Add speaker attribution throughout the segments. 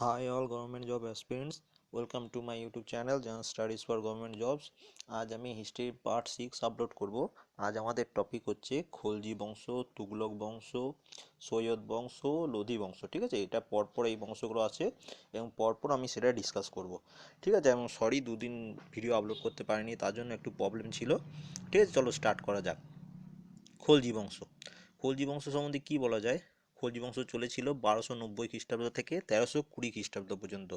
Speaker 1: Hi all government job aspirants, welcome to my YouTube channel Jan Studies for Government Jobs. আজ আমি history part six upload করব। আজ আমাদের topic হচ্ছে খলজি বংশ তুগলক বংশ সৈয়দ বংশ লোধি বংশ ঠিক আছে? এটা পরপর এই বংশগুলো আছে এবং পরপর আমি সেটা ডিসকাস করব। ঠিক আছে? এবং সরি দুদিন ভিডিও আপলোড করতে পারিনি তার জন্য একটু প্রবলেম ছিল। ঠিক আছে? চলো স্টার্ট করা যাক। খলজি বংশ। খলজি বংশ সম্বন্ধে কি বলা যায়? খলজি চলেছিল বারোশো নব্বই খ্রিস্টাব্দ থেকে তেরোশো কুড়ি খ্রিস্টাব্দ পর্যন্ত।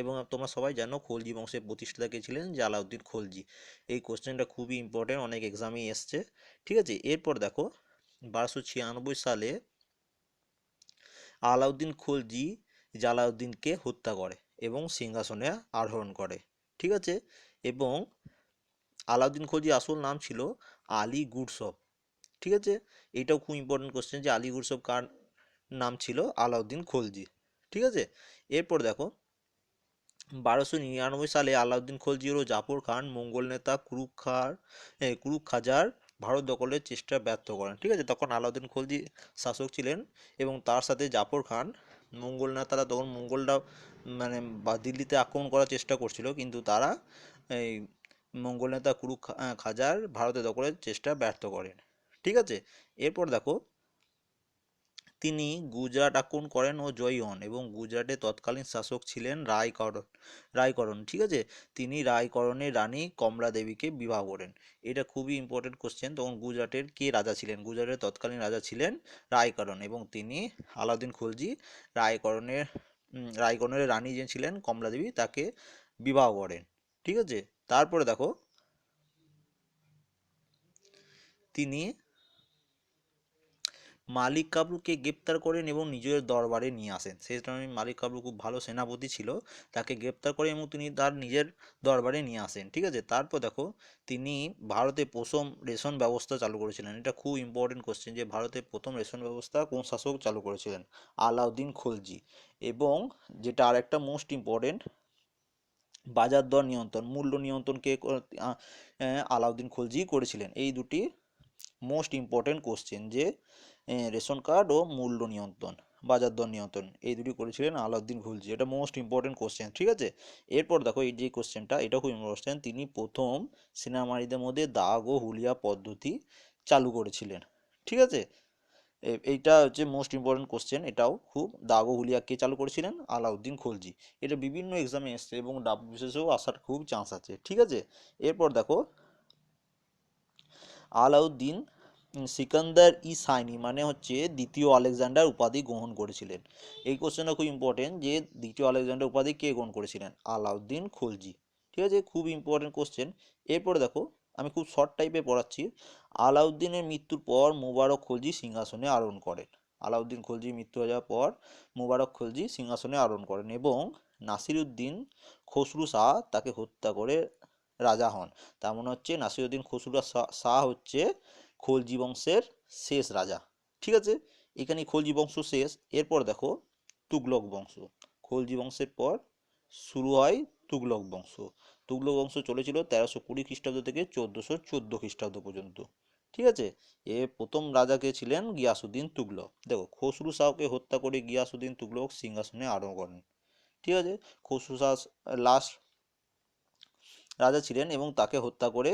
Speaker 1: এবং তোমরা সবাই জানো খলজি বংশের প্রতিষ্ঠাতা কে ছিলেন জালাউদ্দিন খলজি। এই কোশ্চেনটা খুবই ইম্পর্টেন্ট অনেক এক্সামেই এসছে। ঠিক আছে? এরপর দেখো, বারোশো ছিয়ানব্বই সালে আলাউদ্দিন খলজি জালাউদ্দিনকে হত্যা করে এবং সিংহাসনে আরোহণ করে। ঠিক আছে? এবং আলাউদ্দিন খলজি আসল নাম ছিল আলী গুরসব। ঠিক আছে? এটাও খুব ইম্পর্টেন্ট কোশ্চেন যে আলী গুরসব কার নাম ছিল আলাউদ্দিন খলজি, ঠিক আছে? এরপর দেখো, বারোশো নিরানব্বই সালে আলাউদ্দিন খলজি ও জাফর খান, মঙ্গল নেতা কুরুক খার কুরুক খাজার ভারত দখলের চেষ্টা ব্যর্থ করেন, ঠিক আছে? তখন আলাউদ্দিন খলজি শাসক ছিলেন এবং তার সাথে জাফর খান, মঙ্গল নেতারা তখন মঙ্গলরা মানে বা দিল্লিতে আক্রমণ করার চেষ্টা করছিল, কিন্তু তারা এই মঙ্গল নেতা কুরুক খাজার ভারতে দখলের চেষ্টা ব্যর্থ করেন, ঠিক আছে? এরপর দেখো তিনি গুজরাট আক্রমণ করেন ও জয়ী হন এবং গুজরাটের তৎকালীন শাসক ছিলেন রায়করণ রায়করণ, ঠিক আছে? তিনি রায়করণের রানী কমলা দেবীকে বিবাহ করেন। এটা খুবই ইম্পর্টেন্ট কোশ্চেন তখন গুজরাটের কে রাজা ছিলেন? গুজরাটের তৎকালীন রাজা ছিলেন রায়করণ এবং তিনি আলাউদ্দিন খলজি রায়করণের রায়করণের রানী যে ছিলেন কমলা দেবী, তাকে বিবাহ করেন, ঠিক আছে? তারপরে দেখো, তিনি মালিক কাবরুকে গ্রেপ্তার করেন এবং নিজের দরবারে নিয়ে আসেন। সেই সময় মালিক কাবরু খুব ভালো সেনাপতি ছিল, তাকে গ্রেপ্তার করে এবং তিনি তার নিজের দরবারে নিয়ে আসেন। ঠিক আছে? তারপর দেখো, তিনি ভারতে প্রথম রেশন ব্যবস্থা চালু করেছিলেন। এটা খুব ইম্পর্টেন্ট কোশ্চেন যে ভারতে প্রথম রেশন ব্যবস্থা কোন শাসক চালু করেছিলেন? আলাউদ্দিন খলজি। এবং যেটা আর একটা মোস্ট ইম্পর্টেন্ট বাজার দর নিয়ন্ত্রণ, মূল্য নিয়ন্ত্রণকে আলাউদ্দিন খলজি করেছিলেন। এই দুটি মোস্ট ইম্পর্টেন্ট কোশ্চেন যে রেশন কার্ড ও মূল্য নিয়ন্ত্রণ, বাজার দর নিয়ন্ত্রণ, এই দুটি করেছিলেন আলাউদ্দিন খুলজি এটা মোস্ট ইম্পর্টেন্ট কোশ্চেন ঠিক আছে? এরপর দেখো, এই যে কোশ্চেনটা এটা খুব ইম্পর্টেন্ট তিনি প্রথম সিনেমারিদের মধ্যে দাগ ও হুলিয়া পদ্ধতি চালু করেছিলেন, ঠিক আছে? এইটা হচ্ছে মোস্ট ইম্পর্টেন্ট কোশ্চেন এটাও খুব দাগ ও হুলিয়া কে চালু করেছিলেন? আলাউদ্দিন খলজি এটা বিভিন্ন এক্সামে এসছে এবং ডাব্লিউ বিশেষেও আসার খুব চান্স আছে, ঠিক আছে? এরপর দেখো, আলাউদ্দিন সিকান্দার ই সাইনি মানে হচ্ছে দ্বিতীয় আলেকজান্ডার উপাধি গ্রহণ করেছিলেন। এই কোশ্চেনটা খুব ইম্পর্টেন্ট যে দ্বিতীয় আলেকজান্ডার উপাধি কে গ্রহণ করেছিলেন? আলাউদ্দিন খলজি। ঠিক আছে? খুব ইম্পর্টেন্ট কোশ্চেন এরপরে দেখো, আমি খুব শর্ট টাইপে পড়াচ্ছি। আলাউদ্দিনের মৃত্যুর পর মুবারক খলজি সিংহাসনে আরোহণ করেন। আলাউদ্দিন খলজি মৃত্যু হয়ে যাওয়ার পর মুবারক খলজি সিংহাসনে আরোহণ করেন এবং নাসিরুদ্দিন খসরু শাহ তাকে হত্যা করে রাজা হন। তার মনে হচ্ছে নাসিরুদ্দিন খসরু শাহ হচ্ছে খলজি বংশের শেষ রাজা। ঠিক আছে? এখানে খলজি বংশ শেষ। এরপর দেখো তুগলক বংশ। খলজি বংশের পর শুরু হয় তুগলক বংশ। তুগলক বংশ চলেছিল তেরোশো কুড়ি খ্রিস্টাব্দ থেকে চোদ্দোশো চোদ্দ খ্রিস্টাব্দ পর্যন্ত। ঠিক আছে? এ প্রথম রাজাকে ছিলেন গিয়াসুদ্দিন তুগলক। দেখো, খসরু শাহকে হত্যা করে গিয়াসুদ্দিন তুগলক সিংহাসনে আরোহণ করেন। ঠিক আছে? খসরু শাহ লাস্ট রাজা ছিলেন এবং তাকে হত্যা করে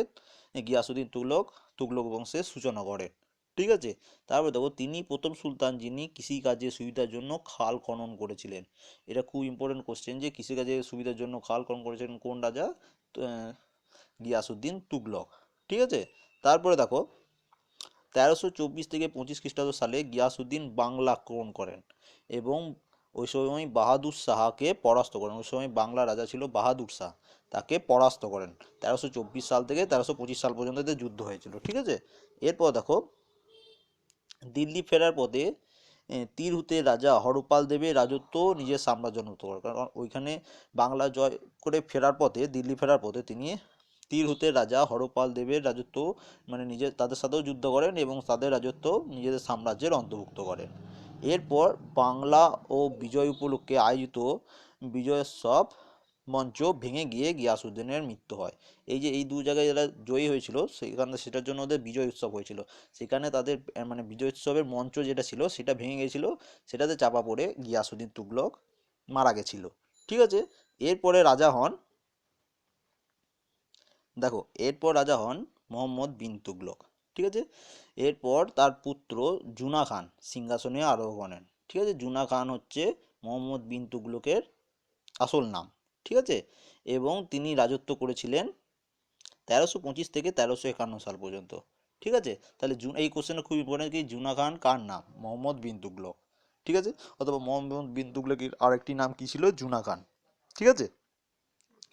Speaker 1: গিয়াসুদ্দিন তুগলক তুগলক বংশের সূচনা করেন। ঠিক আছে? তারপরে দেখো, তিনি প্রথম সুলতান যিনি কৃষিকাজের সুবিধার জন্য খাল খনন করেছিলেন। এটা খুব ইম্পর্টেন্ট কোশ্চেন যে কৃষিকাজের সুবিধার জন্য খাল খনন করেছিলেন কোন রাজা? গিয়াসুদ্দিন তুগলক। ঠিক আছে? তারপরে দেখো, তেরোশো চব্বিশ থেকে পঁচিশ খ্রিস্টাব্দ সালে গিয়াসুদ্দিন বাংলা আক্রমণ করেন এবং ওই সময় বাহাদুর শাহকে পরাস্ত করেন। ওই সময় বাংলা রাজা ছিল বাহাদুর শাহ। তাকে পরাস্ত করেন। তেরোশো চব্বিশ সাল থেকে তেরোশো পঁচিশ সাল পর্যন্ত এদের যুদ্ধ হয়েছিল, ঠিক আছে? এরপর দেখো, দিল্লি ফেরার পথে তিরহুতের রাজা হরপাল দেবের রাজত্ব নিজের সাম্রাজ্য মুক্ত করেন কারণ ওইখানে বাংলা জয় করে ফেরার পথে, দিল্লি ফেরার পথে তিনি তিরহুতের রাজা হরপাল দেবের রাজত্ব মানে নিজের, তাদের সাথেও যুদ্ধ করেন এবং তাদের রাজত্ব নিজেদের সাম্রাজ্যের অন্তর্ভুক্ত করেন। এরপর বাংলা ও বিজয় উপলক্ষে আয়োজিত বিজয়োৎসব মঞ্চ ভেঙে গিয়ে গিয়াসুদ্দিনের মৃত্যু হয়। এই যে এই দু জায়গায় যারা জয়ী হয়েছিল, সেখানে সেটার জন্য ওদের বিজয় উৎসব হয়েছিল। সেখানে তাদের মানে বিজয় উৎসবের মঞ্চ যেটা ছিল, সেটা ভেঙে গিয়েছিল। সেটাতে চাপা পড়ে গিয়াসুদ্দিন তুগলক মারা গেছিল। ঠিক আছে? এরপরে রাজা হন, দেখো, এরপর রাজা হন মোহাম্মদ বিন তুগলক। ঠিক আছে? এরপর তার পুত্র জুনা খান সিংহাসনে আরোহণ করেন। ঠিক আছে? জুনা খান হচ্ছে মোহাম্মদ বিন তুগলকের আসল নাম। ঠিক আছে? এবং তিনি রাজত্ব করেছিলেন তেরোশো পঁচিশ থেকে তেরোশো একান্ন সাল পর্যন্ত। ঠিক আছে? তাহলে জুন এই কোশ্চেনটা খুব ইম্পর্টেন্ট কি? জুনা খান কার নাম? মোহাম্মদ বিন তুগলক। ঠিক আছে? অথবা মোহাম্মদ বিন তুগলকের আরেকটি নাম কি ছিল? জুনা খান। ঠিক আছে?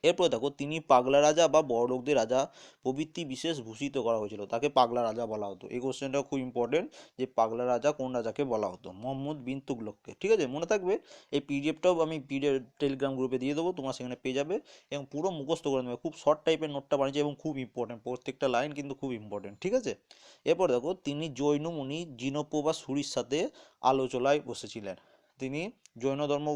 Speaker 1: এরপর দেখো তিনি পাগলা রাজা বা বড়লোকদের রাজা প্রভৃতি বিশেষ ভূষিত করা হয়েছিল। তাকে পাগলা রাজা বলা হতো। এই কোশ্চেনটা খুব ইম্পর্টেন্ট যে পাগলা রাজা কোন রাজাকে বলা হতো? মোহাম্মদ বিন তুগলককে। ঠিক আছে? মনে থাকবে? এই পিডিএফটাও আমি পিডিএফ টেলিগ্রাম গ্রুপে দিয়ে দেবো, তোমরা সেখানে পেয়ে যাবে এবং পুরো মুখস্থ করে নেবে। খুব শর্ট টাইপের নোটটা বানিয়েছে এবং খুব ইম্পর্টেন্ট প্রত্যেকটা লাইন কিন্তু খুব ইম্পর্টেন্ট ঠিক আছে? এরপর দেখো তিনি জৈন মুনি জিনপ্য বা সুরির সাথে আলোচনায় বসেছিলেন। তিনি জৈন ধর্ম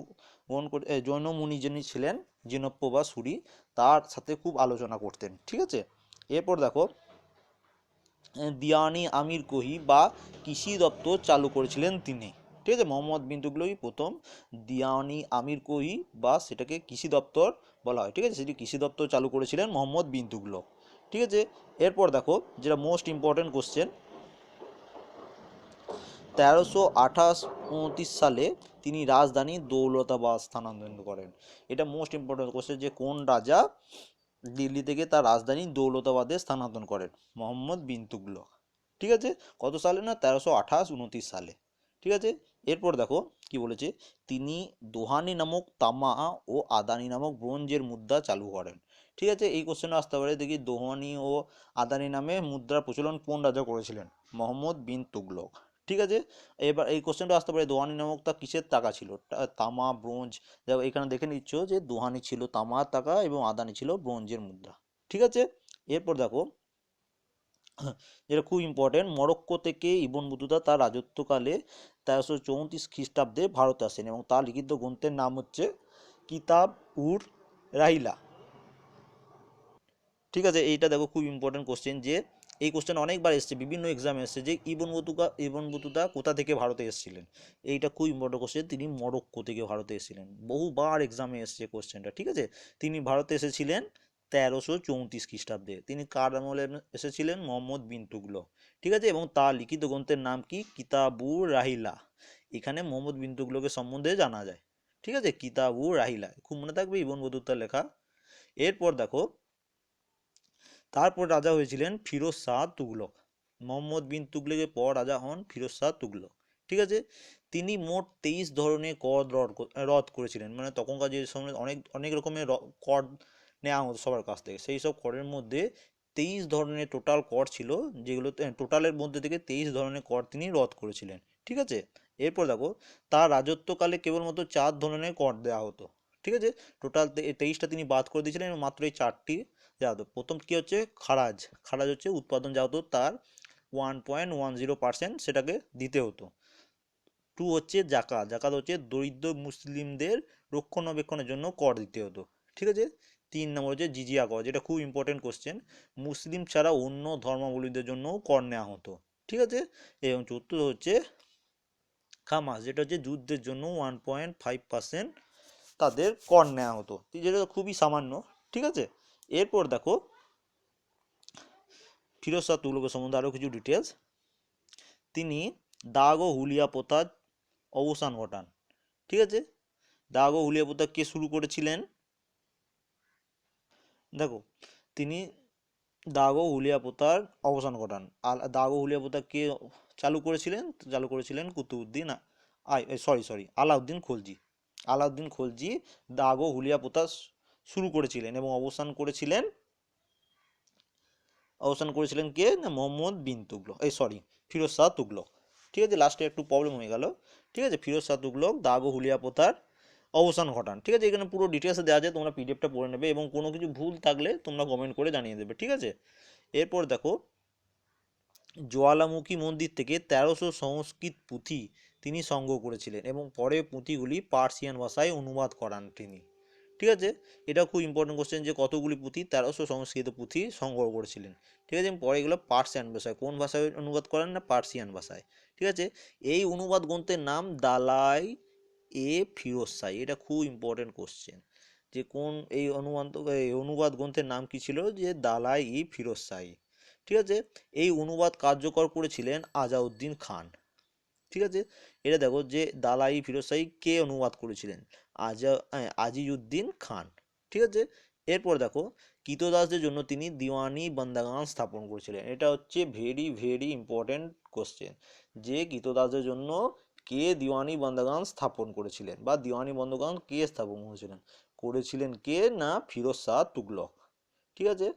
Speaker 1: গ্রহণ করে জৈন মুনি যিনি ছিলেন জিনপ্য বা সুরি, তার সাথে খুব আলোচনা করতেন, ঠিক আছে? এরপর দেখো দিয়ানি আমির কোহি বা কৃষি দপ্তর চালু করেছিলেন তিনি, ঠিক আছে? মোহাম্মদ বিন তুগলকই প্রথম, দিয়ানি আমির কোহি বা সেটাকে কৃষি দপ্তর বলা হয়, ঠিক আছে? সেটি কৃষি দপ্তর চালু করেছিলেন মোহাম্মদ বিন তুগলক ঠিক আছে? এরপর দেখো, যেটা মোস্ট ইম্পর্টেন্ট কোশ্চেন তেরোশো আঠাশ উনত্রিশ সালে তিনি রাজধানী দৌলতাবাদ স্থানান্তরিত করেন। এটা মোস্ট ইম্পর্টেন্ট কোশ্চেন যে কোন রাজা দিল্লি থেকে তার রাজধানী দৌলতাবাদে স্থানান্তর করেন? মোহাম্মদ বিন তুগলক। ঠিক আছে? কত সালে না? তেরোশো আঠাশ উনত্রিশ সালে। ঠিক আছে? এরপর দেখো কি বলেছে? তিনি দোহানি নামক তামা ও আদানি নামক ব্রোঞ্জের মুদ্রা চালু করেন। ঠিক আছে? এই কোশ্চেনে আসতে পারে, দেখি দোহানি ও আদানি নামে মুদ্রার প্রচলন কোন রাজা করেছিলেন? মোহাম্মদ বিন তুগলক। ঠিক আছে? এবার এই কোশ্চেনটা আসতে পারে, দোহানি নামক তা কিসের টাকা ছিল? তামা, ব্রোঞ্জ দেখো এখানে দেখে নিচ্ছ যে দোহানি ছিল তামার টাকা এবং আদানি ছিল ব্রোঞ্জের মুদ্রা। ঠিক আছে? এরপর দেখো, যেটা খুব ইম্পর্টেন্ট মরক্কো থেকে ইবন বতুতা তার রাজত্বকালে তেরোশো চৌত্রিশ খ্রিস্টাব্দে ভারতে আসেন এবং তার লিখিত গ্রন্থের নাম হচ্ছে কিতাব উর রাহিলা। ঠিক আছে? এইটা দেখো খুব ইম্পর্টেন্ট কোশ্চেন যে এই কোশ্চেন অনেকবার এসেছে, বিভিন্ন এক্সামে এসেছে যে ইবন বতুকা ইবন বতুতা কোথা থেকে ভারতে এসেছিলেন? এইটা খুব ইম্পর্টেন্ট কোশ্চেন তিনি মরক্কো থেকে ভারতে এসেছিলেন। বহুবার এক্সামে এসেছে কোশ্চেনটা ঠিক আছে? তিনি ভারতে এসেছিলেন তেরোশো চৌত্রিশ খ্রিস্টাব্দে। তিনি কার আমলে এসেছিলেন? মোহাম্মদ বিন তুগলক, ঠিক আছে? এবং তার লিখিত গ্রন্থের নাম কি? কিতাবুর রাহিলা। এখানে মোহাম্মদ বিন তুগলকের সম্বন্ধে জানা যায়, ঠিক আছে? কিতাবুর রাহিলা, খুব মনে থাকবে ইবন বতুতার লেখা। এরপর দেখো তারপর রাজা হয়েছিলেন ফিরোজ শাহ তুগলক। মোহাম্মদ বিন তুগলকের পর রাজা হন ফিরোজ শাহ তুগলক। ঠিক আছে? তিনি মোট তেইশ ধরনের কর রদ করেছিলেন। মানে তখনকার যে সময় অনেক অনেক রকমের কর নেওয়া হতো সবার কাছ থেকে। সেই সব করের মধ্যে তেইশ ধরনের টোটাল কর ছিল যেগুলোতে টোটালের মধ্যে থেকে তেইশ ধরনের কর তিনি রদ করেছিলেন। ঠিক আছে? এরপর দেখো, তার রাজত্বকালে কেবলমাত্র চার ধরনের কর দেওয়া হতো। ঠিক আছে? টোটাল তেইশটা তিনি বাদ করে দিয়েছিলেন এবং মাত্র এই চারটি হতো প্রথম কী হচ্ছে? খারাজ। খারাজ হচ্ছে উৎপাদন যা হতো তার one point one zero percent সেটাকে দিতে হতো। টু হচ্ছে জাকাত। জাকাত হচ্ছে দরিদ্র মুসলিমদের রক্ষণাবেক্ষণের জন্য কর দিতে হতো। ঠিক আছে? তিন নম্বর হচ্ছে জিজিয়া কর, যেটা খুব ইম্পর্টেন্ট কোশ্চেন মুসলিম ছাড়া অন্য ধর্মাবলম্বীদের জন্যও কর নেওয়া হতো। ঠিক আছে? এবং চতুর্থ হচ্ছে খামাস, যেটা হচ্ছে যুদ্ধের জন্য ওয়ান পয়েন্ট ফাইভ পার্সেন্ট তাদের কর নেওয়া হতো। যেটা খুবই সামান্য, ঠিক আছে? এরপর দেখো, ফিরোজ শাহ তুগলকের সম্বন্ধে আরও কিছু ডিটেলস তিনি দাগ ও হুলিয়া প্রথার অবসান ঘটান, ঠিক আছে? দাগ ও হুলিয়া প্রথা কে শুরু করেছিলেন? দেখো, তিনি দাগ ও হুলিয়া প্রথার অবসান ঘটান। আল দাগ ও হুলিয়া প্রথা কে চালু করেছিলেন? চালু করেছিলেন I sorry sorry Alauddin Khalji. Alauddin Khalji, দাগ ও হুলিয়া প্রথা শুরু করেছিলেন এবং অবসান করেছিলেন অবসান করেছিলেন কে? না, মোহাম্মদ বিন তুগলক। এই সরি ফিরোজ শাহ তুগলক। ঠিক আছে লাস্টে একটু প্রবলেম হয়ে গেল। ঠিক আছে, ফিরোজ শাহ তুগলক, দাগ ও হুলিয়া প্রথার অবসান ঘটান। ঠিক আছে, এখানে পুরো ডিটেলসে দেওয়া যায় তোমরা পিডিএফটা পড়ে নেবে এবং কোনো কিছু ভুল থাকলে তোমরা কমেন্ট করে জানিয়ে দেবে। ঠিক আছে? এরপর দেখো, জ্বালামুখী মন্দির থেকে তেরোশো সংস্কৃত পুঁথি তিনি সংগ্রহ করেছিলেন এবং পরে পুঁথিগুলি পার্সিয়ান ভাষায় অনুবাদ করান তিনি। ঠিক আছে? এটা খুব ইম্পর্টেন্ট কোশ্চেন যে কতগুলি পুঁথি তেরোশো সংস্কৃত পুঁথি সংগ্রহ করেছিলেন। ঠিক আছে? পরে এগুলো পার্সিয়ান ভাষায়, কোন ভাষায় অনুবাদ করেন না? পার্সিয়ান ভাষায়। ঠিক আছে? এই অনুবাদ গ্রন্থের নাম দালাই এ শাহী এটা খুব ইম্পর্টেন্ট কোশ্চেন যে কোন এই অনুবাদ এই অনুবাদ গ্রন্থের নাম কি ছিল? যে দালাই ই শাহী ঠিক আছে? এই অনুবাদ কার্যকর করেছিলেন আজাউদ্দিন খান। ঠিক আছে? এটা দেখো যে দালাই শাহী কে অনুবাদ করেছিলেন? আজা আজিজুদ্দিন খান। ঠিক আছে? এরপর দেখো কৃতদাসদের জন্য তিনি দিওয়ানি বন্দাগান স্থাপন করেছিলেন। এটা হচ্ছে ভেরি ভেরি ইম্পর্টেন্ট কোশ্চেন যে কৃতদাসদের জন্য কে দিওয়ানি বন্দাগান স্থাপন করেছিলেন? বা দিওয়ানি বন্দাগান কে স্থাপন করেছিলেন? করেছিলেন কে? না, ফিরোজ শাহ তুগলক। ঠিক আছে?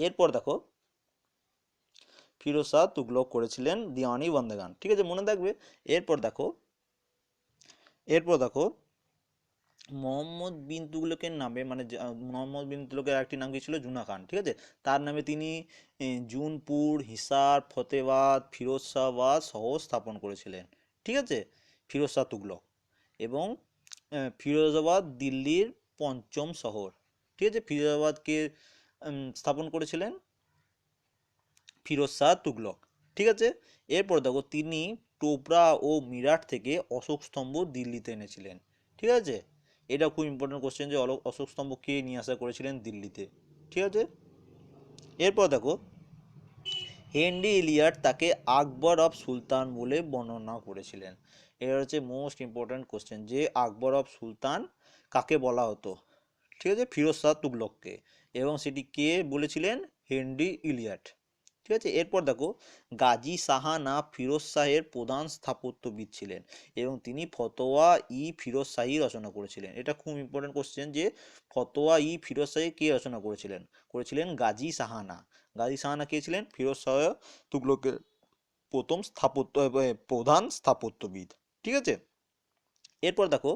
Speaker 1: এরপর দেখো ফিরোজ তুগলক করেছিলেন দিওয়ানি বন্দাগান। ঠিক আছে, মনে থাকবে? এরপর দেখো এরপর দেখো, মোহাম্মদ বিন তুগলকের নামে মানে মোহাম্মদ বিন তুগলকের একটি নাম কি ছিল? জুনা খান, ঠিক আছে? তার নামে তিনি জুনপুর, হিসার, ফতেবাদ ফিরোজ শাহবাদ শহর স্থাপন করেছিলেন। ঠিক আছে? ফিরোজ শাহ তুগলক। এবং ফিরোজাবাদ দিল্লির পঞ্চম শহর। ঠিক আছে? ফিরোজাবাদকে স্থাপন করেছিলেন। ফিরোজ শাহ তুগলক। ঠিক আছে? এরপর দেখো তিনি টোবরা ও মিরাট থেকে অশোক স্তম্ভ দিল্লিতে এনেছিলেন। ঠিক আছে? এটা খুব ইম্পর্টেন্ট কোশ্চেন যে অশোক স্তম্ভ কে নিয়ে আসা করেছিলেন দিল্লিতে। ঠিক আছে? এরপর দেখো, হেনরি ইলিয়াট তাকে আকবর অফ সুলতান বলে বর্ণনা করেছিলেন। এটা হচ্ছে মোস্ট ইম্পর্ট্যান্ট কোশ্চেন যে আকবর অফ সুলতান কাকে বলা হতো? ঠিক আছে? ফিরোজ শাহ তুগলককে। এবং সেটি কে বলেছিলেন? Henry Elliott. ঠিক আছে? এরপর দেখো, গাজী সাহানা ফিরোজ শাহের প্রধান স্থাপত্যবিদ ছিলেন এবং তিনি ফতোয়া ই ফিরোজ শাহী রচনা করেছিলেন। এটা খুব ইম্পর্টেন্ট কোশ্চেন যে, ফতোয়া ই ফিরোজ শাহী কে রচনা করেছিলেন? করেছিলেন গাজী সাহানা। গাজী সাহানা কে ছিলেন? ফিরোজ শাহ তুগলকের প্রথম স্থাপত্য প্রধান স্থাপত্যবিদ। ঠিক আছে? এরপর দেখো,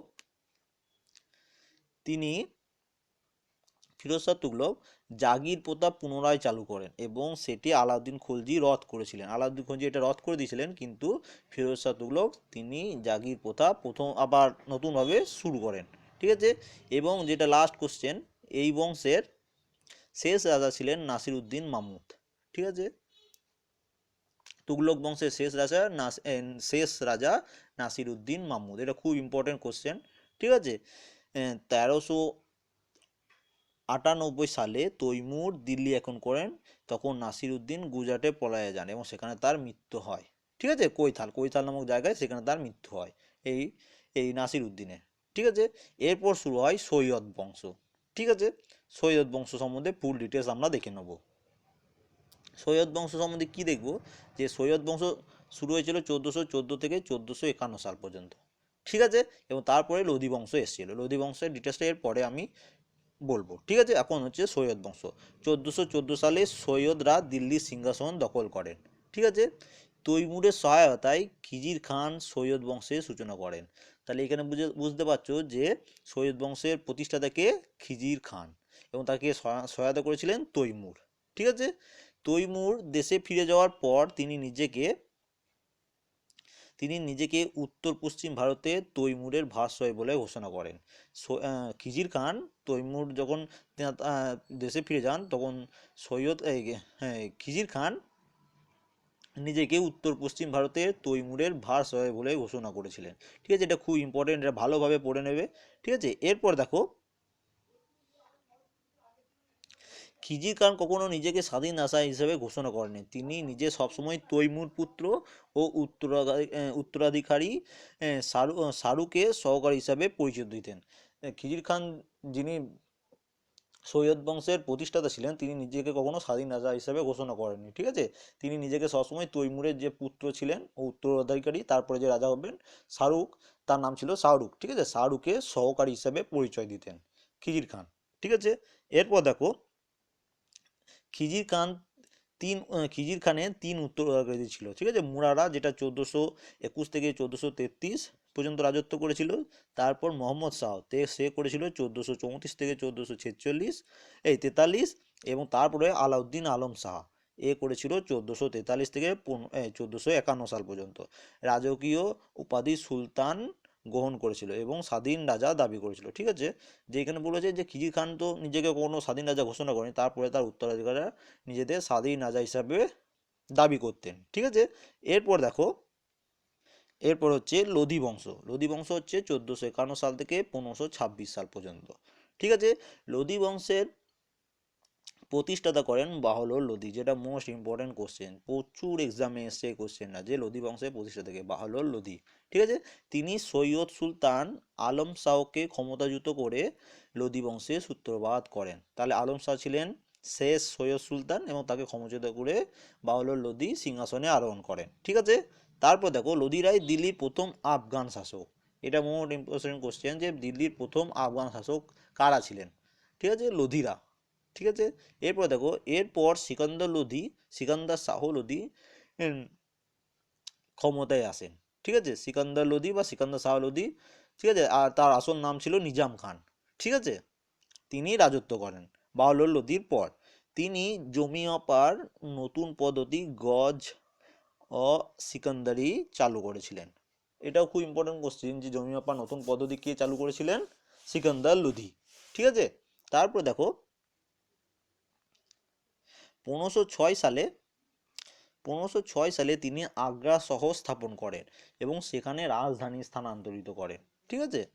Speaker 1: তিনি ফিরোজ তুগলক জাগির প্রথা পুনরায় চালু করেন এবং সেটি আলাউদ্দিন খলজি রদ করেছিলেন। আলাউদ্দিন খলজি এটা রদ করে দিয়েছিলেন, কিন্তু ফিরোজ শাহ তুগলক তিনি জাগির প্রথা প্রথম আবার নতুনভাবে শুরু করেন, ঠিক আছে? এবং যেটা লাস্ট কোশ্চেন এই বংশের শেষ রাজা ছিলেন নাসির উদ্দিন মামুদ, ঠিক আছে? তুগলক বংশের শেষ রাজা শেষ রাজা নাসির উদ্দিন মামুদ, এটা খুব ইম্পর্টেন্ট কোশ্চেন ঠিক আছে? তেরোশো আটানব্বই সালে তৈমুর দিল্লি এখন করেন, তখন নাসির উদ্দিন গুজরাটে পলায়ে যান এবং সেখানে তার মৃত্যু হয়। ঠিক আছে? কৈথাল। কৈথাল নামক জায়গায় সেখানে তার মৃত্যু হয় এই এই নাসির উদ্দিনের ঠিক আছে? এরপর শুরু হয় সৈয়দ বংশ। ঠিক আছে? সৈয়দ বংশ সম্বন্ধে ফুল ডিটেলস আমরা দেখে নেব। সৈয়দ বংশ সম্বন্ধে কি দেখব? যে সৈয়দ বংশ শুরু হয়েছিল চোদ্দোশো চোদ্দ থেকে চোদ্দোশো একান্ন সাল পর্যন্ত। ঠিক আছে? এবং তারপরে লোধি বংশ এসেছিল। লোধি বংশের ডিটেলসটা এর পরে আমি বলব। ঠিক আছে? এখন হচ্ছে সৈয়দ বংশ। চোদ্দোশো চোদ্দ সালে সৈয়দরা দিল্লির সিংহাসন দখল করেন। ঠিক আছে? তৈমুরের সহায়তায় খিজির খান সৈয়দ বংশের সূচনা করেন। তাহলে এখানে বুঝে, বুঝতে পারছ যে সৈয়দ বংশের প্রতিষ্ঠাতা কে? খিজির খান। এবং তাকে সহায়তা করেছিলেন তৈমুর। ঠিক আছে? তৈমুর দেশে ফিরে যাওয়ার পর তিনি নিজেকে তিনি নিজেকে উত্তর পশ্চিম ভারতে তৈমুরের ভাষয় বলে ঘোষণা করেন। খিজির খান তৈমুর যখন দেশে ফিরে যান, তখন সৈয়দ হ্যাঁ খিজির খান নিজেকে উত্তর পশ্চিম ভারতে তৈমুরের ভাষয় বলে ঘোষণা করেছিলেন। ঠিক আছে, এটা খুব ইম্পর্টেন্ট এটা ভালোভাবে পড়ে নেবে। ঠিক আছে, এরপর দেখো খিজির খান কখনো নিজেকে স্বাধীন আশা হিসেবে ঘোষণা করেনি তিনি নিজে সবসময় তৈমুর পুত্র ও উত্তরাধিকারী উত্তরাধিকারী শাহরু শাহরুখে সহকারী হিসাবে পরিচিত দিতেন। খিজির খান যিনি সৈয়দ বংশের প্রতিষ্ঠাতা ছিলেন, তিনি নিজেকে কখনো স্বাধীন রাজা হিসাবে ঘোষণা করেননি, ঠিক আছে? তিনি নিজেকে সবসময় তৈমুরের যে পুত্র ছিলেন ও উত্তরাধিকারী, তারপরে যে রাজা হবেন শাহরুখ তার নাম ছিল শাহরুখ ঠিক আছে? শাহরুখে সহকারী হিসাবে পরিচয় দিতেন খিজির খান, ঠিক আছে? এরপর দেখো খিজির খান তিন খিজির খানের তিন উত্তরাধিকারী ছিল, ঠিক আছে? মুরারা, যেটা চোদ্দোশো একুশ থেকে চোদ্দোশো তেত্রিশ পর্যন্ত রাজত্ব করেছিল, তারপর মোহাম্মদ শাহ, তে, সে করেছিল চোদ্দোশো চৌত্রিশ থেকে চোদ্দোশো ছেচল্লিশ, এই তেতাল্লিশ, এবং তারপরে আলাউদ্দিন আলম শাহ, এ করেছিল চোদ্দোশো তেতাল্লিশ থেকে চোদ্দোশো একান্ন সাল পর্যন্ত। রাজকীয় উপাধি সুলতান গ্রহণ করেছিল এবং স্বাধীন রাজা দাবি করেছিল, ঠিক আছে? যে এখানে বলেছে যে খিজির খান তো নিজেকে কোনো স্বাধীন রাজা ঘোষণা করেনি, তারপরে তার উত্তরাধিকারীরা নিজেদের স্বাধীন রাজা হিসাবে দাবি করতেন, ঠিক আছে? এরপর দেখো, এরপর হচ্ছে লোধি বংশ লোধি বংশ হচ্ছে চোদ্দোশো একান্ন সাল থেকে পনেরোশো ছাব্বিশ সাল পর্যন্ত, ঠিক আছে? লোধি বংশের প্রতিষ্ঠাতা করেন বাহলোর লোধি, যেটা মোস্ট ইম্পর্টেন্ট কোশ্চেন প্রচুর এক্সামে এসছে এই কোশ্চেনটা যে লোধি বংশের প্রতিষ্ঠাতা থেকে বাহলোর লোধি। ঠিক আছে? তিনি সৈয়দ সুলতান আলম শাহকে ক্ষমতাচ্যুত করে লোধি বংশের সূত্রপাত করেন। তাহলে আলম শাহ ছিলেন শেষ সৈয়দ সুলতান এবং তাকে ক্ষমতাচ্যুত করে বাহলোর লোধি সিংহাসনে আরোহণ করেন। ঠিক আছে? তারপর দেখো, লোধি রায় দিল্লির প্রথম আফগান শাসক। এটা মোস্ট ইম্পর্টেন্ট কোশ্চেন যে দিল্লির প্রথম আফগান শাসক কারা ছিলেন? ঠিক আছে? লোধিরা ঠিক আছে? এরপর দেখো, এরপর সিকান্দার লোধি সিকান্দার শাহ লোধি ক্ষমতায় আসেন, ঠিক আছে? সিকান্দার লোধি বা সিকান্দার শাহ লোধি ঠিক আছে? আর তার আসল নাম ছিল নিজাম খান, ঠিক আছে? তিনি রাজত্ব করেন বাউলর লোধির পর। তিনি জমিয়াপার নতুন পদ্ধতি গজ ও সিকান্দারি চালু করেছিলেন। এটাও খুব ইম্পর্টেন্ট কোশ্চেন যে জমিয়াপার নতুন পদ্ধতি কে চালু করেছিলেন? সিকান্দার লোধি ঠিক আছে? তারপর দেখো পনেরোশো ছয় সালে, পনেরোশো ছয় সালে তিনি আগ্রা শহর স্থাপন করেন এবং সেখানে রাজধানী স্থানান্তরিত করেন। ঠিক আছে?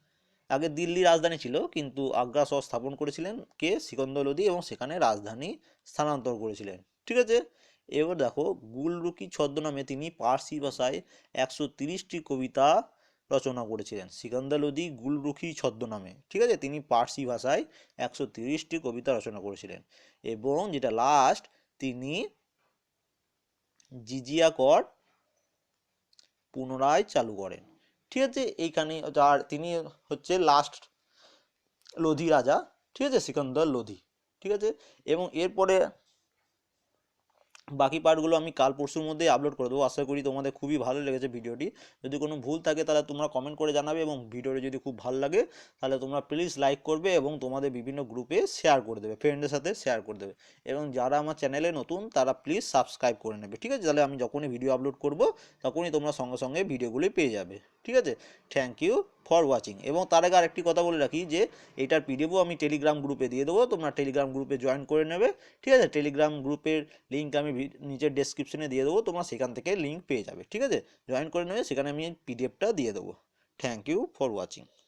Speaker 1: আগে দিল্লি রাজধানী ছিল, কিন্তু আগ্রা শহর স্থাপন করেছিলেন কে? সিকন্দর লোধি এবং সেখানে রাজধানী স্থানান্তর করেছিলেন। ঠিক আছে? এবার দেখো, গুলরুকি ছদ্মনামে তিনি পার্সি ভাষায় একশো তিরিশটি কবিতা রচনা করেছিলেন। সিকান্দার লোধি গুলরুখি ছদ্মনামে। ঠিক আছে? তিনি পার্সি ভাষায় একশো তিরিশটি কবিতা রচনা করেছিলেন। এবং যেটা লাস্ট তিনি জিজিয়া কর পুনরায় চালু করেন। ঠিক আছে, এইখানে যার, তিনি হচ্ছে লাস্ট লোধি রাজা। ঠিক আছে, সিকন্দর লোধি। ঠিক আছে, এবং এরপরে বাকি পার্টগুলো আমি কাল পরশুর মধ্যেই আপলোড করে দেবো। আশা করি তোমাদের খুবই ভালো লেগেছে ভিডিওটি। যদি কোনো ভুল থাকে তাহলে তোমরা কমেন্ট করে জানাবে এবং ভিডিওটি যদি খুব ভালো লাগে তাহলে তোমরা প্লিজ লাইক করবে এবং তোমাদের বিভিন্ন গ্রুপে শেয়ার করে দেবে ফ্রেন্ডের সাথে শেয়ার করে দেবে। এবং যারা আমার চ্যানেলে নতুন তারা প্লিজ সাবস্ক্রাইব করে নেবে, ঠিক আছে? তাহলে আমি যখনই ভিডিও আপলোড করব তখনই তোমরা সঙ্গে সঙ্গে ভিডিওগুলি পেয়ে যাবে। ঠিক আছে? থ্যাংক ইউ ফর ওয়াচিং এবং তার আগে আরেকটি কথা বলে রাখি যে, এটার পিডিএফও আমি টেলিগ্রাম গ্রুপে দিয়ে দেবো। তোমরা টেলিগ্রাম গ্রুপে জয়েন করে নেবে। ঠিক আছে? টেলিগ্রাম গ্রুপের লিঙ্ক আমি নিচের ডেসক্রিপশনে দিয়ে দেবো। তোমরা সেখান থেকে লিঙ্ক পেয়ে যাবে। ঠিক আছে? জয়েন করে নেবে। সেখানে আমি পিডিএফটা দিয়ে দেবো। Thank you for watching